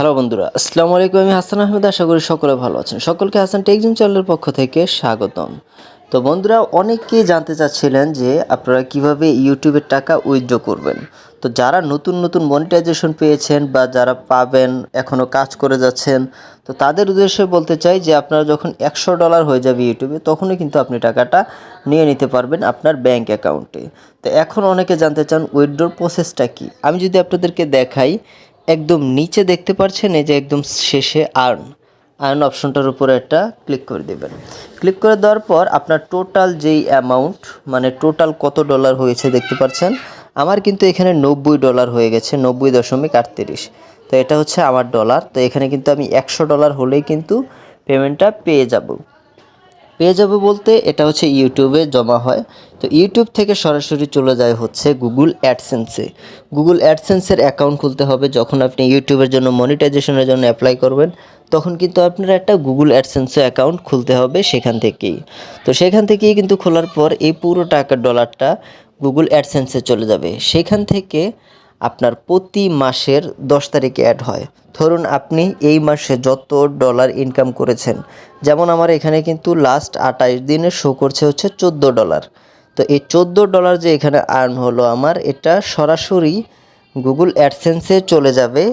Hello বন্ধুরা, আসসালামু আলাইকুম। আমি হাসান আহমেদ, আশা করি সকলে ভালো আছেন। সকলকে হাসান টেকজিম চ্যানেলের পক্ষ থেকে স্বাগতম। তো বন্ধুরা, অনেকেই জানতে চাচ্ছিলেন যে আপনারা কীভাবে ইউটিউবের টাকা উইথড্র করবেন। তো যারা নতুন নতুন মনিটাইজেশন পেয়েছেন বা যারা পাবেন এখনও কাজ করে যাচ্ছেন, তো তাদের উদ্দেশ্যে বলতে চাই যে আপনারা যখন একশো ডলার হয়ে যাবে ইউটিউবে, তখনই কিন্তু আপনি টাকাটা নিয়ে নিতে পারবেন আপনার ব্যাংক অ্যাকাউন্টে। তো এখন অনেকে জানতে চান, উইথড্রোর প্রসেসটা কি? আমি যদি আপনাদেরকে দেখাই একদম নিচে দেখতে পাচ্ছেন এই যে একদম শেষে আর্ন। আর্ন অপশনটার উপরে একটা ক্লিক করে দেবেন। ক্লিক করে দেওয়ার পর আপনার টোটাল যেই অ্যামাউন্ট মানে টোটাল কত ডলার হয়েছে দেখতে পাচ্ছেন আমার কিন্তু এখানে নব্বই ডলার হয়ে গেছে, নব্বই দশমিক আটত্রিশ। তো এটা হচ্ছে আমার ডলার, তো এখানে কিন্তু আমি একশো ডলার হলেই কিন্তু পেমেন্টটা পেয়ে যাব। পেয়ে যাবে বলতে এটা হচ্ছে ইউটিউবে জমা হয়। তো ইউটিউব থেকে সরাসরি চলে যায় হচ্ছে গুগল অ্যাডসেন্সে। গুগল অ্যাডসেন্সের অ্যাকাউন্ট খুলতে হবে, যখন আপনি ইউটিউবের জন্য, মনিটাইজেশনের জন্য অ্যাপ্লাই করবেন, তখন কিন্তু আপনার একটা গুগল অ্যাডসেন্সে অ্যাকাউন্ট খুলতে হবে সেখান থেকেই। তো সেখান থেকেই কিন্তু খোলার পর এই পুরো টাকার ডলারটা গুগল অ্যাডসেন্সে চলে যাবে। সেখান থেকে আপনার প্রতি মাসের দশ তারিখে অ্যাড হয়। ধরুন আপনি এই মাসে যত ডলার ইনকাম করেছেন, যেমন আমার এখানে কিন্তু লাস্ট আঠাইশ দিনে শো করছে হচ্ছে চোদ্দ ডলার তো এই চোদ্দ ডলার যে এখানে আর্ন হলো আমার, এটা সরাসরি গুগল অ্যাডসেন্সে চলে যাবে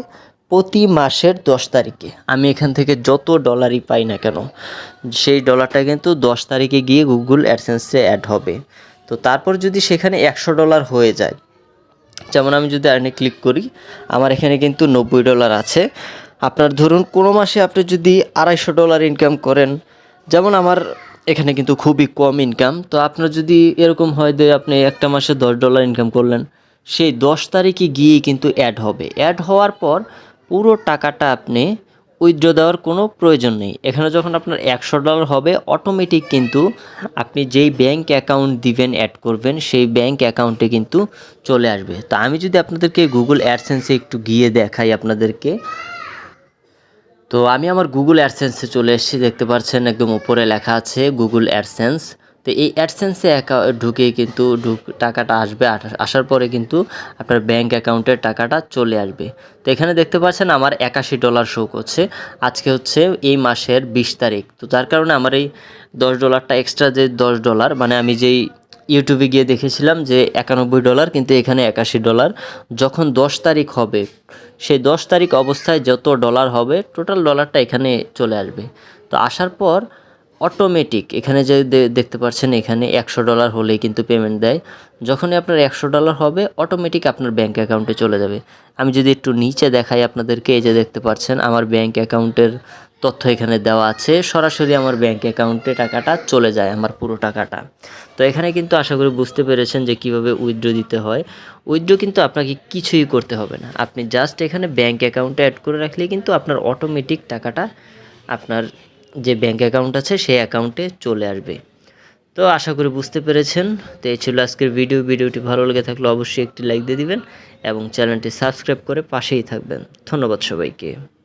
প্রতি মাসের দশ তারিখে। আমি এখান থেকে যত ডলারই পাই না কেন, সেই ডলারটা কিন্তু দশ তারিখে গিয়ে গুগল অ্যাডসেন্সে অ্যাড হবে। তো তারপর যদি সেখানে একশো ডলার হয়ে যায় যেমন আমি যদি আর্নে ক্লিক করি, আমার এখানে কিন্তু নব্বই ডলার আছে। আপনার ধরুন, কোনো মাসে আপনি যদি আড়াইশো ডলার ইনকাম করেন, যেমন আমার এখানে কিন্তু খুবই কম ইনকাম তো আপনার যদি এরকম হয় যে আপনি একটা মাসে দশ ডলার ইনকাম করলেন, সেই দশ তারিখে গিয়েই কিন্তু অ্যাড হবে। অ্যাড হওয়ার পর পুরো টাকাটা আপনি উইথড্র দেওয়ার কোনো প্রয়োজন নেই। এখানে যখন আপনার একশো ডলার হবে অটোমেটিক কিন্তু আপনি যেই ব্যাংক অ্যাকাউন্ট দিবেন অ্যাড করবেন, সেই ব্যাংক অ্যাকাউন্টে কিন্তু চলে আসবে। তো আমি যদি আপনাদেরকে গুগল অ্যাডসেন্সে একটু গিয়ে দেখাই আপনাদেরকে। তো আমি আমার গুগল অ্যাডসেন্সে চলে এসেছি, দেখতে পাচ্ছেন একদম উপরে লেখা আছে গুগল অ্যাডসেন্স তো এই অ্যাডসেন্সে ঢুকেই কিন্তু ঢুক, টাকাটা আসবে আসার পরে কিন্তু আপনার ব্যাঙ্ক অ্যাকাউন্টের টাকাটা চলে আসবে। তো এখানে দেখতে পাচ্ছেন আমার একাশি ডলার শো করছে। আজকে হচ্ছে এই মাসের বিশ তারিখ। তো যার কারণে আমার এই দশ ডলারটা এক্সট্রা যে দশ ডলার মানে আমি যেই ইউটিউবে গিয়ে দেখেছিলাম যে একানব্বই ডলার কিন্তু এখানে একাশি ডলার যখন দশ তারিখ হবে, সেই দশ তারিখ অবস্থায় যত ডলার হবে টোটাল ডলারটা এখানে চলে আসবে। তো আসার পর অটোমেটিক এখানে যে দেখতে পাচ্ছেন, এখানে একশো ডলার হলেই কিন্তু পেমেন্ট দেয়। যখনই আপনার একশো ডলার হবে অটোমেটিক আপনার ব্যাঙ্ক অ্যাকাউন্টে চলে যাবে। আমি যদি একটু নিচে দেখাই আপনাদেরকে, এই যে দেখতে পাচ্ছেন, আমার ব্যাঙ্ক অ্যাকাউন্টের তথ্য এখানে দেওয়া আছে। সরাসরি আমার ব্যাঙ্ক অ্যাকাউন্টে টাকাটা চলে যায়, আমার পুরো টাকাটা। তো এখানে কিন্তু আশা করি বুঝতে পেরেছেন যে কীভাবে উইথড্র দিতে হয়। উইথড্র কিন্তু আপনাকে কিছুই করতে হবে না। আপনি জাস্ট এখানে ব্যাঙ্ক অ্যাকাউন্টে অ্যাড করে রাখলেই কিন্তু আপনার অটোমেটিক টাকাটা আপনার যে ব্যাঙ্ক অ্যাকাউন্ট আছে, সেই অ্যাকাউন্টে চলে আসবে। তো আশা করি বুঝতে পেরেছেন। তো এই ছিল আজকের ভিডিও ভিডিওটি ভালো লেগে থাকলে অবশ্যই একটি লাইক দিয়ে দিবেন এবং চ্যানেলটি সাবস্ক্রাইব করে পাশেই থাকবেন। ধন্যবাদ সবাইকে।